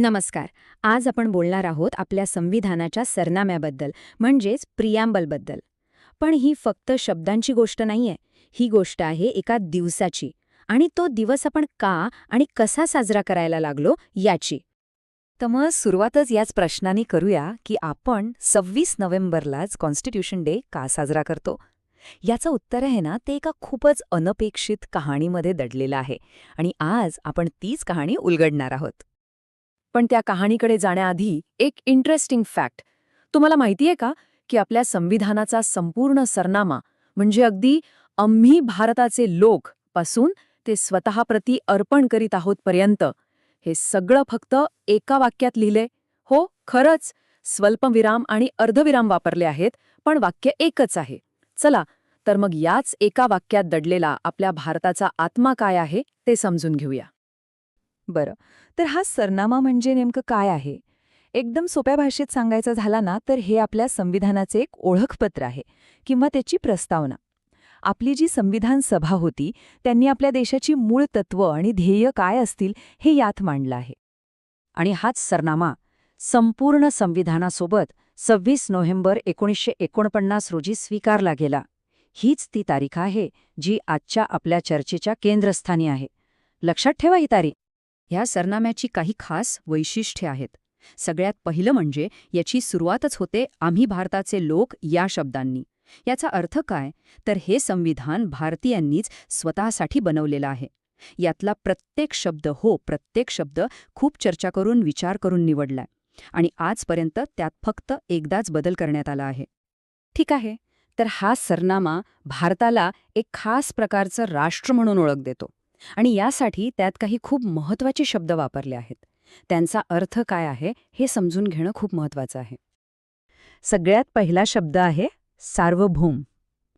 नमस्कार. आज आपण बोलणार आहोत आपल्या संविधानाच्या सरनाम्याबद्दल म्हणजेच प्रियांबलबद्दल. पण ही फक्त शब्दांची गोष्ट नाहीये. ही गोष्ट आहे एका दिवसाची. आणि तो दिवस आपण का आणि कसा साजरा करायला लागलो याची. तर मग सुरुवातच याच प्रश्नाने करूया की आपण सव्वीस नोव्हेंबरलाच कॉन्स्टिट्यूशन डे का साजरा करतो? याचं उत्तर आहे ना ते एका खूपच अनपेक्षित कहाणीमध्ये दडलेलं आहे. आणि आज आपण तीच कहाणी उलगडणार आहोत. पण त्या कहाणीकडे जाण्याआधी एक इंटरेस्टिंग फॅक्ट तुम्हाला माहितीये का की आपल्या संविधानाचा संपूर्ण सरनामा म्हणजे अगदी आम्ही भारताचे लोक पासून ते स्वतःप्रती अर्पण करीत आहोत पर्यंत हे सगळं फक्त एका वाक्यात लिहिले. हो खरंच स्वल्पविराम आणि अर्धविराम वापरले आहेत पण वाक्य एकच आहे. चला तर मग याच एका वाक्यात दडलेला आपल्या भारताचा आत्मा काय आहे ते समजून घेऊया. बरं तर हा सरनामा म्हणजे नेमकं काय आहे? एकदम सोप्या भाषेत सांगायचं झाला ना तर हे आपल्या संविधानाचे एक ओळखपत्र आहे किंवा त्याची प्रस्तावना. आपली जी संविधान सभा होती त्यांनी आपल्या देशाची मूळ तत्व आणि ध्येय काय असतील हे यात मांडलं आहे. आणि हाच सरनामा संपूर्ण संविधानासोबत सव्वीस नोव्हेंबर एकोणीसशे एकोणपन्नास रोजी स्वीकारला गेला. हीच ती तारीख आहे जी आजच्या आपल्या चर्चेच्या केंद्रस्थानी आहे. लक्षात ठेवा ही तारीख. ह्या सरनाम्याची काही खास वैशिष्ट्ये आहेत. सगळ्यात पहिलं म्हणजे याची सुरुवातच होते आम्ही भारताचे लोक या शब्दांनी. याचा अर्थ काय? तर हे संविधान भारतीयांनीच स्वतःसाठी बनवलेलं आहे. यातला प्रत्येक शब्द हो प्रत्येक शब्द खूप चर्चा करून विचार करून निवडलाय. आणि आजपर्यंत त्यात फक्त एकदाच बदल करण्यात आला आहे. ठीक आहे. तर हा सरनामा भारताला एक खास प्रकारचं राष्ट्र म्हणून ओळख देतो. आणि यासाठी त्यात काही खूप महत्त्वाचे शब्द वापरले आहेत. त्यांचा अर्थ काय आहे हे समजून घेणं खूप महत्वाचं आहे. सगळ्यात पहिला शब्द आहे सार्वभौम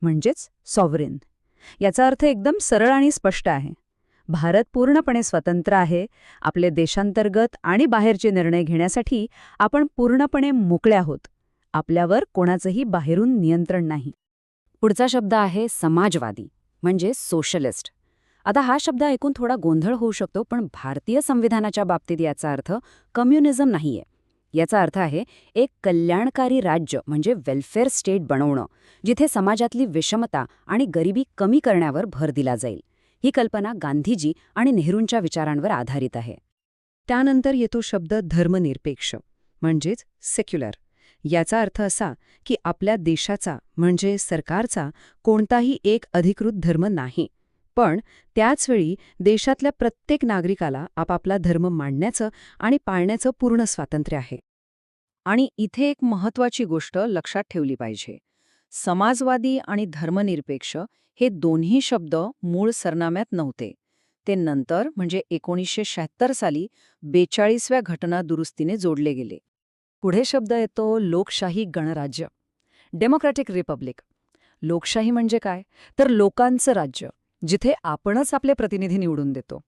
म्हणजेच सॉवरेन याचा अर्थ एकदम सरळ आणि स्पष्ट आहे. भारत पूर्णपणे स्वतंत्र आहे. आपले देशांतर्गत आणि बाहेरचे निर्णय घेण्यासाठी आपण पूर्णपणे मोकळे आहोत. आपल्यावर कोणाचंही बाहेरून नियंत्रण नाही. पुढचा शब्द आहे समाजवादी म्हणजे सोशलिस्ट आता हा शब्द ऐकून थोडा गोंधळ होऊ शकतो पण भारतीय संविधानाच्या बाबतीत याचा अर्थ कम्युनिझम नाहीये. याचा अर्थ आहे एक कल्याणकारी राज्य म्हणजे वेलफेअर स्टेट बनवणं जिथे समाजातली विषमता आणि गरिबी कमी करण्यावर भर दिला जाईल. ही कल्पना गांधीजी आणि नेहरूंच्या विचारांवर आधारित आहे. त्यानंतर येतो शब्द धर्मनिरपेक्ष म्हणजेच सेक्युलर याचा अर्थ असा की आपल्या देशाचा म्हणजे सरकारचा कोणताही एक अधिकृत धर्म नाही. पण त्याचवेळी देशातल्या प्रत्येक नागरिकाला आपापला धर्म मांडण्याचं आणि पाळण्याचं पूर्ण स्वातंत्र्य आहे. आणि इथे एक महत्वाची गोष्ट लक्षात ठेवली पाहिजे. समाजवादी आणि धर्मनिरपेक्ष हे दोन्ही शब्द मूळ सरनाम्यात नव्हते. ते नंतर म्हणजे एकोणीसशे शहात्तर साली बेचाळीसव्या घटना दुरुस्तीने जोडले गेले. पुढे शब्द येतो लोकशाही गणराज्य. Democratic republic. लोकशाही म्हणजे काय? तर लोकांचं राज्य. जिथे आपणच आपले प्रतिनिधी निवडून देतो.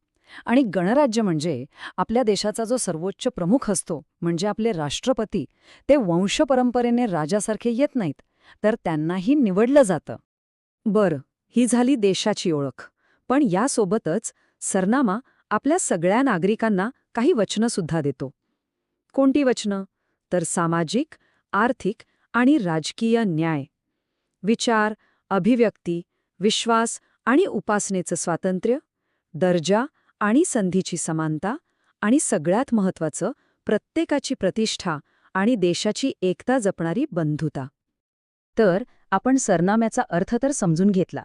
आणि गणराज्य म्हणजे आपल्या देशाचा जो सर्वोच्च प्रमुख असतो म्हणजे आपले राष्ट्रपती ते वंशपरंपरेने राजासारखे येत नाहीत तर त्यांनाही निवडलं जातं. बरं ही झाली देशाची ओळख. पण यासोबतच सरनामा आपल्या सगळ्या नागरिकांना काही वचनंसुद्धा देतो. कोणती वचनं? तर सामाजिक आर्थिक आणि राजकीय न्याय. विचार अभिव्यक्ती विश्वास आणि उपासनेचं स्वातंत्र्य दर्जा आणि संधीची समानता आणि सगळ्यात महत्वाचं प्रत्येकाची प्रतिष्ठा आणि देशाची एकता जपणारी बंधुता. तर आपण सरनाम्याचा अर्थ तर समजून घेतला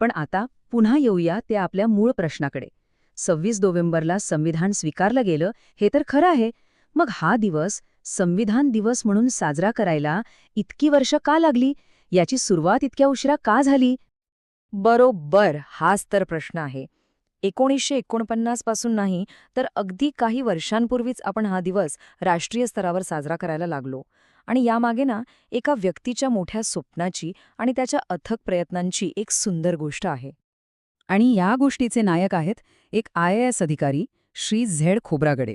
पण आता पुन्हा येऊया ते आपल्या मूळ प्रश्नाकडे. सव्वीस नोव्हेंबरला संविधान स्वीकारलं गेलं हे तर खरं आहे. मग हा दिवस संविधान दिवस म्हणून साजरा करायला इतकी वर्ष का लागली? याची सुरुवात इतक्या उशिरा का झाली? बरोबर हाच तर प्रश्न आहे. एकोणीसशे एकोणपन्नासपासून नाही तर अगदी काही वर्षांपूर्वीच आपण हा दिवस राष्ट्रीय स्तरावर साजरा करायला लागलो. आणि यामागे ना एका व्यक्तीच्या मोठ्या स्वप्नाची आणि त्याच्या अथक प्रयत्नांची एक सुंदर गोष्ट आहे. आणि या गोष्टीचे नायक आहेत एक आय एस अधिकारी श्री झेड खोब्रागडे.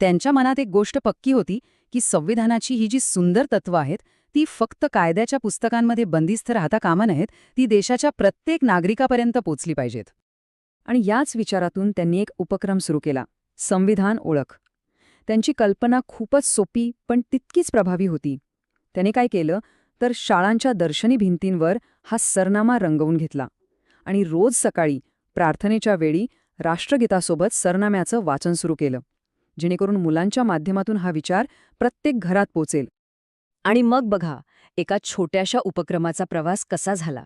त्यांच्या मनात एक गोष्ट पक्की होती की संविधानाची ही जी सुंदर तत्व आहेत ती फक्त कायद्याच्या पुस्तकांमध्ये बंदिस्त राहता कामा नयेत ती देशाच्या प्रत्येक नागरिकापर्यंत पोचली पाहिजेत. आणि याच विचारातून त्यांनी एक उपक्रम सुरू केला संविधान ओळख. त्यांची कल्पना खूपच सोपी पण तितकीच प्रभावी होती. त्याने काय केलं तर शाळांच्या दर्शनी भिंतींवर हा सरनामा रंगवून घेतला. आणि रोज सकाळी प्रार्थनेच्या वेळी राष्ट्रगीतासोबत सरनाम्याचं वाचन सुरू केलं. जेणेकरून मुलांच्या माध्यमातून हा विचार प्रत्येक घरात पोचेल. आणि मग बघा एका छोट्याशा उपक्रमाचा प्रवास कसा झाला?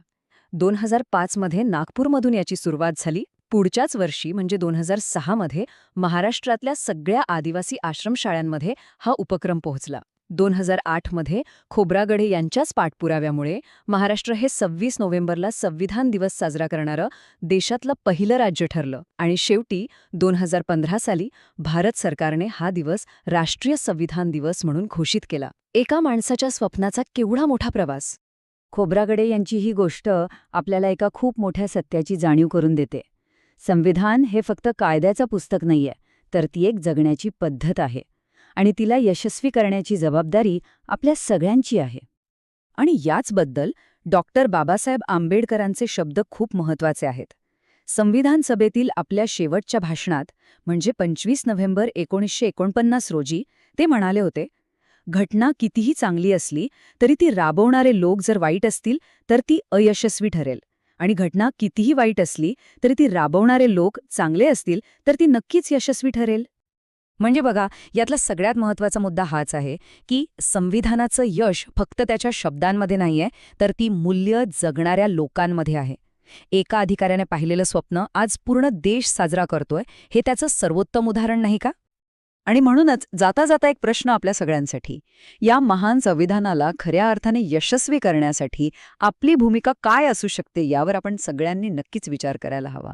दोन हजार पाचमध्ये नागपूरमधून याची सुरुवात झाली. पुढच्याच वर्षी म्हणजे दोन हजार सहामध्ये महाराष्ट्रातल्या सगळ्या आदिवासी आश्रमशाळांमध्ये हा उपक्रम पोहोचला. दोन हजार आठमध्ये खोब्रागडे यांच्याच पाठपुराव्यामुळे महाराष्ट्र हे सव्वीस नोव्हेंबरला संविधान दिवस साजरा करणारं देशातलं पहिलं राज्य ठरलं. आणि शेवटी दोन हजार पंधरा साली भारत सरकारने हा दिवस राष्ट्रीय संविधान दिवस म्हणून घोषित केला. एका माणसाच्या स्वप्नाचा केवढा मोठा प्रवास? खोब्रागडे यांची ही गोष्ट आपल्याला एका खूप मोठ्या सत्याची जाणीव करून देते. संविधान हे फक्त कायद्याचं पुस्तक नाहीये तर ती एक जगण्याची पद्धत आहे. आणि तिला यशस्वी करण्याची जबाबदारी आपल्या सगळ्यांची आहे. आणि याचबद्दल डॉक्टर बाबासाहेब आंबेडकरांचे शब्द खूप महत्त्वाचे आहेत. संविधान सभेतील आपल्या शेवटच्या भाषणात म्हणजे पंचवीस नोव्हेंबर एकोणीसशे एकोणपन्नास रोजी ते म्हणाले होते घटना कितीही चांगली असली तरी ती राबवणारे लोक जर वाईट असतील तर ती अयशस्वी ठरेल. आणि घटना कितीही वाईट असली तरी ती राबवणारे लोक चांगले असतील तर ती नक्कीच यशस्वी ठरेल. म्हणजे बघा यातला सगळ्यात महत्त्वाचा मुद्दा हाच आहे की संविधानाचं यश फक्त त्याच्या शब्दांमध्ये नाहीये तर ती मूल्य जगणाऱ्या लोकांमध्ये आहे. एका अधिकाऱ्याने पाहिलेलं स्वप्न आज पूर्ण देश साजरा करतोय हे त्याचं सर्वोत्तम उदाहरण नाही का? आणि म्हणूनच जाता जाता एक प्रश्न आपल्या सगळ्यांसाठी. या महान संविधानाला खऱ्या अर्थाने यशस्वी करण्यासाठी आपली भूमिका काय असू शकते यावर आपण सगळ्यांनी नक्कीच विचार करायला हवा.